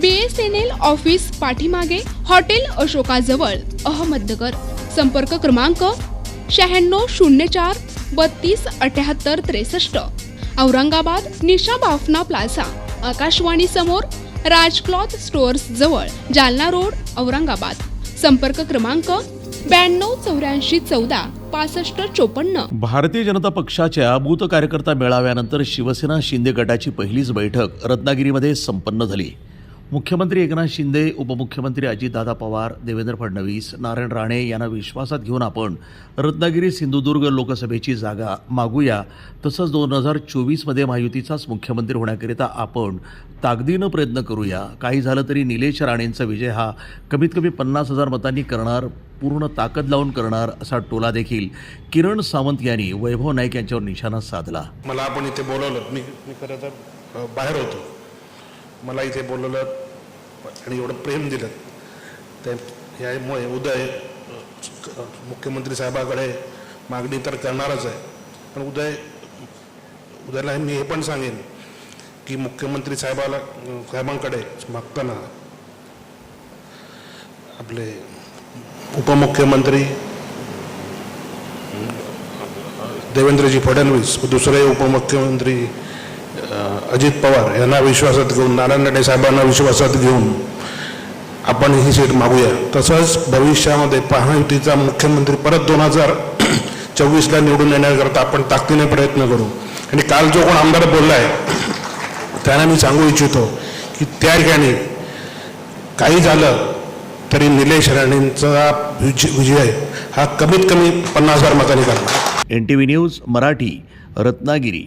B S N L office पाठीमागे hotel अशोकाजवळ अहमदनगर. संपर्क क्रमांक शहाण्णव शून्य चार बत्तीस अठ्याहत्तर त्रेसष्ट. औरंगाबाद निशा बाफना प्लाझा. आकाशवाणी समोर राज क्लॉथ स्टोअर्स जवळ जालना रोड औरंगाबाद. संपर्क क्रमांक ब्याण्णव चौऱ्याऐंशी चौदा पासष्ट चोपन्न. भारतीय जनता पक्षाच्या बूथ कार्यकर्ता मेळाव्यानंतर शिवसेना शिंदे गटाची पहिलीच बैठक रत्नागिरीमध्ये संपन्न झाली. मुख्यमंत्री एकनाथ शिंदे उपमुख्यमंत्री अजितदादा पवार देवेंद्र फडणवीस नारायण राणे यांना विश्वासात घेऊन आपण रत्नागिरी सिंधुदुर्ग लोकसभेची जागा मागूया. तसंच दोन हजार चोवीसमध्ये महायुतीचाच मुख्यमंत्री होण्याकरिता आपण ताकदीनं प्रयत्न करूया. काही झालं तरी निलेश राणेंचा विजय हा कमीत कमी पन्नास हजार मतांनी करणार पूर्ण ताकद लावून करणार असा टोला देखील किरण सावंत यांनी वैभव नाईक यांच्यावर निशाणा साधला. मला आपण इथे बोलवलं. मी मी खरं तर बाहेर होतो. मला इथे बोलवलं आणि एवढं प्रेम दिलं. ते यामुळे उदय मुख्यमंत्री साहेबाकडे मागणी तर करणारच आहे. पण उदय उदयला मी हे पण सांगेन की मुख्यमंत्री साहेबाला साहेबांकडे मागताना आपले उपमुख्यमंत्री देवेंद्रजी फडणवीस दुसरे उपमुख्यमंत्री अजित पवार यांना विश्वासात घेऊन नारायण राणे साहेबांना विश्वासात घेऊन आपण ही सीट मागूया. तसंच भविष्यामध्ये महायुतीचा मुख्यमंत्री परत दोन हजार चोवीसला निवडून येण्याकरता आपण ताकदीने प्रयत्न करू. आणि काल जो कोण आमदार बोलला आहे त्यांना मी सांगू इच्छितो की त्या ठिकाणी काही झालं तरी निलेश राणेंचा विजय विजय हा कमीत कमी पन्नास हजार मतांनी करणार. N T V news Marathi Ratnagiri.